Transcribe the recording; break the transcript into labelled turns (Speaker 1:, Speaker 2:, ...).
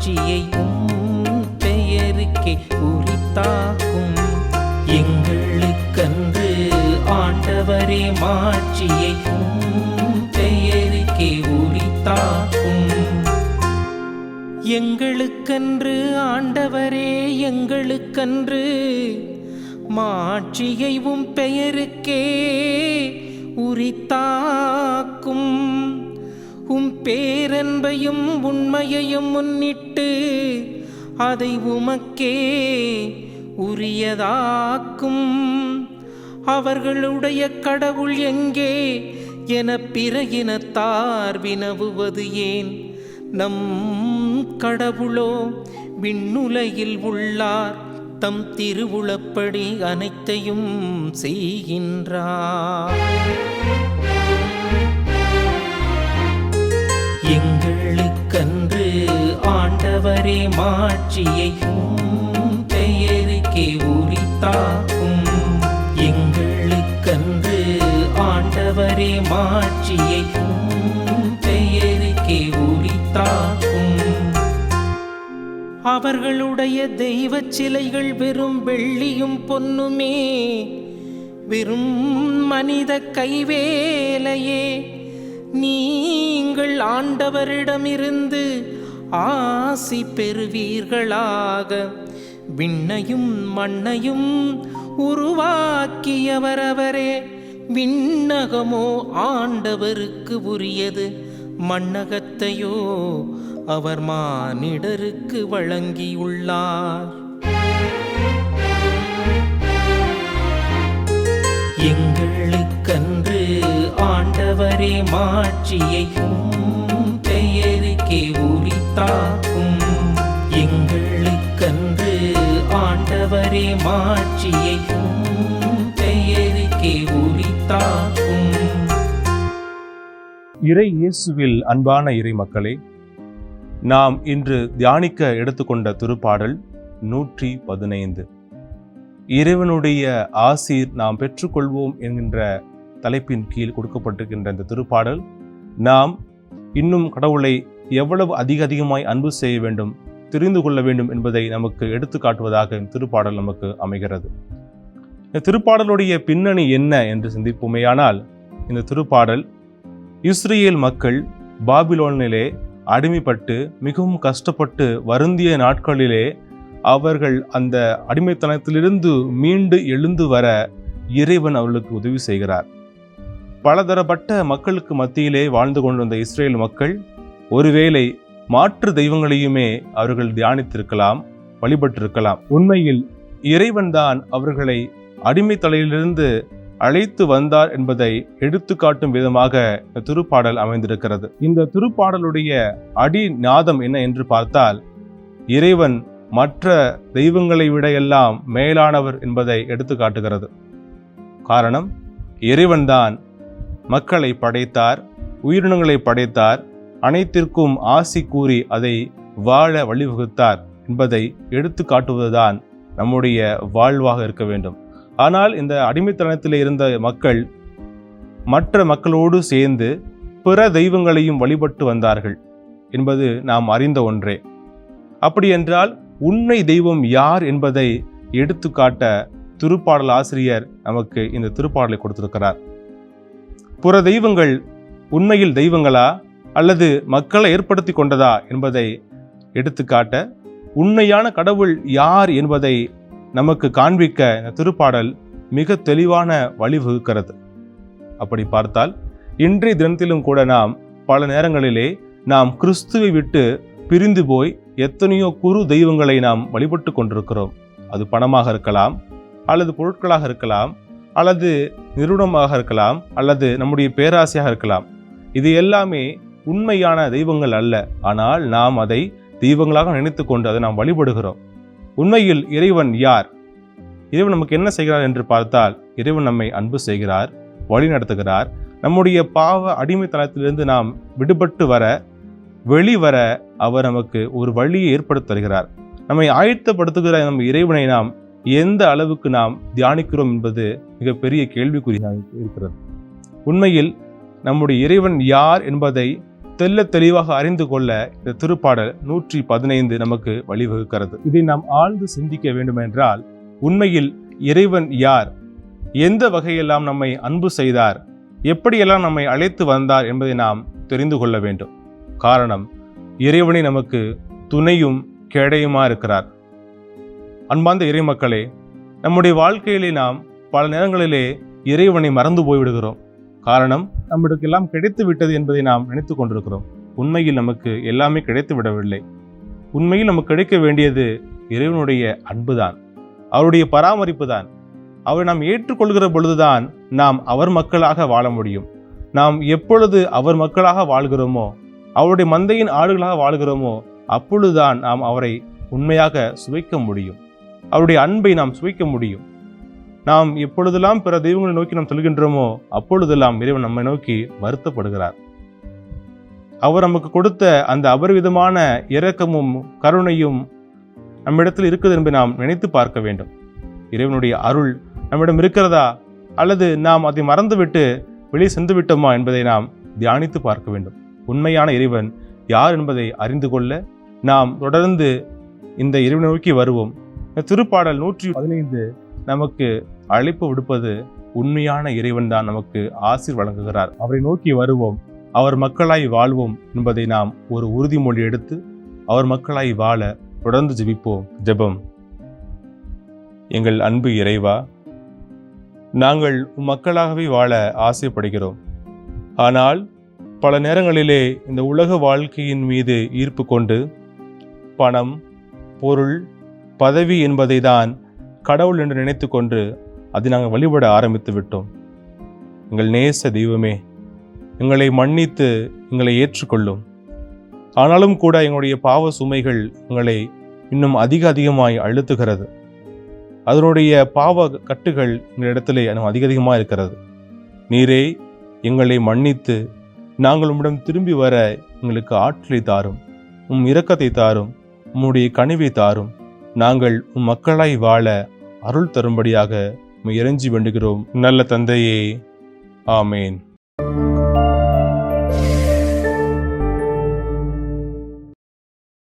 Speaker 1: மாட்சியை உம் பெயருக்கே உரித்தாக்கும். எங்களுக்கன்று ஆண்டவரே மாட்சியை உம் பெயருக்கே உரித்தாக்கும். எங்களுக்கன்று ஆண்டவரே எங்களுக்கன்று மாட்சியை உம் பெயருக்கே உரித்தாக்கும். உம் பேரன்பையும் உண்மையையும் முன்னிட்டு அதை உமக்கே உரியதாக்கும். அவர்களுடைய கடவுள் எங்கே என பிற இனத்தார் வினவுவது ஏன்? நம் கடவுளோ விண்ணுலகில் உள்ளார் தம் திருவுளப்படி அனைத்தையும் செய்கின்றார். மாறே மாட்சியை பெயருக்கே உரித்தாக்கும். எங்களுக்கன்று ஆண்டவரே மாட்சியை பெயருக்கே உரித்தாக்கும். அவர்களுடைய தெய்வ சிலைகள் வெறும் வெள்ளியும் பொன்னுமே வெறும் மனித கைவேலையே. நீங்கள் ஆண்டவரிடமிருந்து ஆசி பெறுவீர்களாக. விண்ணையும் மண்ணையும் உருவாக்கியவரவரே விண்ணகமோ ஆண்டவருக்கு உரியது. மண்ணகத்தையோ அவர் மானிடருக்கு வழங்கியுள்ளார். எங்களுக்கன்று ஆண்டவரே மாட்சியையும் காக்கும் எங்களுக்கன்று ஆண்டவரே மாட்சியையும் பெயருக்கே உரித்தாக்கும்.
Speaker 2: இறை இயேசுவில் அன்பான இறை மக்களே நாம் இன்று தியானிக்க எடுத்துக்கொண்ட திருப்பாடல் நூற்றி பதினைந்து. இறைவனுடைய ஆசீர் நாம் பெற்றுக்கொள்வோம் என்கின்ற தலைப்பின் கீழ் கொடுக்கப்பட்டிருக்கின்ற இந்த திருப்பாடல் நாம் இன்னும் கடவுளை எவ்வளவு அதிக அதிகமாய் அன்பு செய்ய வேண்டும் தெரிந்து கொள்ள வேண்டும் என்பதை நமக்கு எடுத்து காட்டுவதாக இந்த திருப்பாடல் நமக்கு அமைகிறது. இந்த திருப்பாடலுடைய பின்னணி என்ன என்று சிந்திப்போமேயானால் இந்த திருப்பாடல் இஸ்ரேல் மக்கள் பாபிலோனிலே அடிமைப்பட்டு மிகவும் கஷ்டப்பட்டு வருந்திய நாட்களிலே அவர்கள் அந்த அடிமைத்தனத்திலிருந்து மீண்டு எழுந்து வர இறைவன் அவர்களுக்கு உதவி செய்கிறார். பலதரப்பட்ட மக்களுக்கு மத்தியிலே வாழ்ந்து கொண்டிருந்த இஸ்ரேல் மக்கள் ஒருவேளை மாற்று தெய்வங்களையுமே அவர்கள் தியானித்திருக்கலாம் வழிபட்டிருக்கலாம். உண்மையில் இறைவன்தான் அவர்களை அடிமைத்தலையிலிருந்து அழைத்து வந்தார் என்பதை எடுத்துக்காட்டும் விதமாக இந்த திருப்பாடல் அமைந்திருக்கிறது. இந்த திருப்பாடலுடைய அடி நாதம் என்ன என்று பார்த்தால் இறைவன் மற்ற தெய்வங்களை விட எல்லாம் மேலானவர் என்பதை எடுத்து காட்டுகிறது காரணம் இறைவன்தான் மக்களை படைத்தார் உயிரினங்களை படைத்தார் அனைத்திற்கும் ஆசி கூறி அதை வாழ வழிவகுத்தார் என்பதை எடுத்து காட்டுவதுதான் நம்முடைய வாழ்வாக இருக்க வேண்டும். ஆனால் இந்த அடிமைத்தனத்தில் இருந்த மக்கள் மற்ற மக்களோடு சேர்ந்து பிற தெய்வங்களையும் வழிபட்டு வந்தார்கள் என்பது நாம் அறிந்த ஒன்றே. அப்படியென்றால் உண்மை தெய்வம் யார் என்பதை எடுத்துக்காட்ட திருப்பாடல் ஆசிரியர் நமக்கு இந்த திருப்பாடலை கொடுத்திருக்கிறார். புற தெய்வங்கள் உண்மையில் தெய்வங்களா? அல்லது மக்களை ஏற்படுத்தி கொண்டதா என்பதை எடுத்துக்காட்ட உண்மையான கடவுள் யார் என்பதை நமக்கு காண்பிக்க இந்த திருப்பாடல் மிக தெளிவான வழிவகுக்கிறது அப்படி பார்த்தால் இன்றைய தினத்திலும் கூட நாம் பல நேரங்களிலே நாம் கிறிஸ்துவை விட்டு பிரிந்து போய் எத்தனையோ குரு தெய்வங்களை நாம் வழிபட்டு கொண்டிருக்கிறோம். அது பணமாக இருக்கலாம் அல்லது பொருட்களாக இருக்கலாம் அல்லது நிறுவனமாக இருக்கலாம் அல்லது நம்முடைய பேராசையாக இருக்கலாம். இது எல்லாமே உண்மையான தெய்வங்கள் அல்ல. ஆனால் நாம் அதை தெய்வங்களாக நினைத்து கொண்டு அதை நாம் வழிபடுகிறோம். உண்மையில் இறைவன் யார்? இறைவன் நமக்கு என்ன செய்கிறார் என்று பார்த்தால் இறைவன் நம்மை அன்பு செய்கிறார் வழி நடத்துகிறார். நம்முடைய பாவ அடிமைத்தனத்திலிருந்து நாம் விடுபட்டு வர வெளிவர அவர் நமக்கு ஒரு வழியை ஏற்படுத்தி தருகிறார். நம்மை ஆயத்தப்படுத்துகிற நம் இறைவனை நாம் எந்த அளவுக்கு நாம் தியானிக்கிறோம் என்பது மிகப்பெரிய கேள்விக்குறியாக இருக்கிறது. உண்மையில் நம்முடைய இறைவன் யார் என்பதை தெல்ல தெளிவாக அறிந்து கொள்ள இந்த திருப்பாடல் நூற்றி பதினைந்து நமக்கு வழிவகுக்கிறது. இதை நாம் ஆழ்ந்து சிந்திக்க வேண்டுமென்றால் உண்மையில் இறைவன் யார்? எந்த வகையெல்லாம் நம்மை அன்பு செய்தார்? எப்படியெல்லாம் நம்மை அழைத்து வந்தார் என்பதை நாம் தெரிந்து கொள்ள வேண்டும். காரணம் இறைவனை நமக்கு துணையும் கேடையுமா இருக்கிறார். அன்பார்ந்த இறைமக்களே நம்முடைய வாழ்க்கையிலே நாம் பல நேரங்களிலே இறைவனை மறந்து போய்விடுகிறோம். காரணம் நம்மளுக்கு எல்லாம் கிடைத்து விட்டது என்பதை நாம் நினைத்து கொண்டிருக்கிறோம். உண்மையில் நமக்கு எல்லாமே கிடைத்து விடவில்லை. உண்மையில் நமக்கு கிடைக்க வேண்டியது இறைவனுடைய அன்புதான். அவருடைய பராமரிப்பு தான் அவரை நாம் ஏற்றுக்கொள்கிற பொழுதுதான் நாம் அவர் மக்களாக வாழ முடியும். நாம் எப்பொழுது அவர் மக்களாக வாழ்கிறோமோ அவருடைய மந்தையின் ஆடுகளாக வாழ்கிறோமோ அப்பொழுதுதான் நாம் அவரை உண்மையாக சுவைக்க முடியும். அவருடைய அன்பை நாம் சுவைக்க முடியும். நாம் எப்பொழுதெல்லாம் பிற தெய்வங்களை நோக்கி நாம் செல்கின்றோமோ அப்பொழுதெல்லாம் இறைவன் நம்மை நோக்கி வருத்தப்படுகிறார். அவர் நமக்கு கொடுத்த அந்த அபரிவிதமான இரக்கமும் கருணையும் நம்மிடத்தில் இருக்குது என்பதை நாம் நினைத்து பார்க்க வேண்டும். இறைவனுடைய அருள் நம்மிடம் இருக்கிறதா? அல்லது நாம் அதை மறந்துவிட்டு வெளியே சென்று விட்டோமா என்பதை நாம் தியானித்து பார்க்க வேண்டும். உண்மையான இறைவன் யார் என்பதை அறிந்து கொள்ள நாம் தொடர்ந்து இந்த இறைவனை நோக்கி வருவோம். திருப்பாடல் நூற்றி பதினைந்து நமக்கு அழைப்பு விடுப்பது உண்மையான இறைவன் தான் நமக்கு ஆசீர் வழங்குகிறார். அவரை நோக்கி வருவோம். அவர் மக்களாய் வாழ்வோம் என்பதை நாம் ஒரு உறுதிமொழி எடுத்து அவர் மக்களாய் வாழ தொடர்ந்து ஜெபிப்போம். ஜெபம். எங்கள் அன்பு இறைவா நாங்கள் மக்களாகவே வாழ ஆசைப்படுகிறோம். ஆனால் பல நேரங்களிலே இந்த உலக வாழ்க்கையின் மீது ஈர்ப்பு கொண்டு பணம் பொருள் பதவி என்பதை தான் கடவுள் என்று நினைத்து கொண்டு அதை நாங்கள் வழிபட ஆரம்பித்து விட்டோம். எங்கள் நேச தெய்வமே எங்களை மன்னித்து எங்களை ஏற்றுக்கொள்ளும். ஆனாலும் கூட எங்களுடைய பாவ சுமைகள் எங்களை இன்னும் அதிக அதிகமாய் அழுத்துகிறது. அதனுடைய பாவ கட்டுகள் எங்களிடத்திலே இன்னும் அதிக அதிகமாக இருக்கிறது. நீரே எங்களை மன்னித்து நாங்கள் உம்மிடம் திரும்பி வர எங்களுக்கு ஆற்றலை தாரும் உம் இரக்கத்தை தாரும் உம்முடைய கனிவை தாரும். நாங்கள் உம் மக்களாய் வாழ அருள் தரும்படியாக இறைஞ்சி வேண்டுகிறோம். நல்ல தந்தையே. ஆமேன்.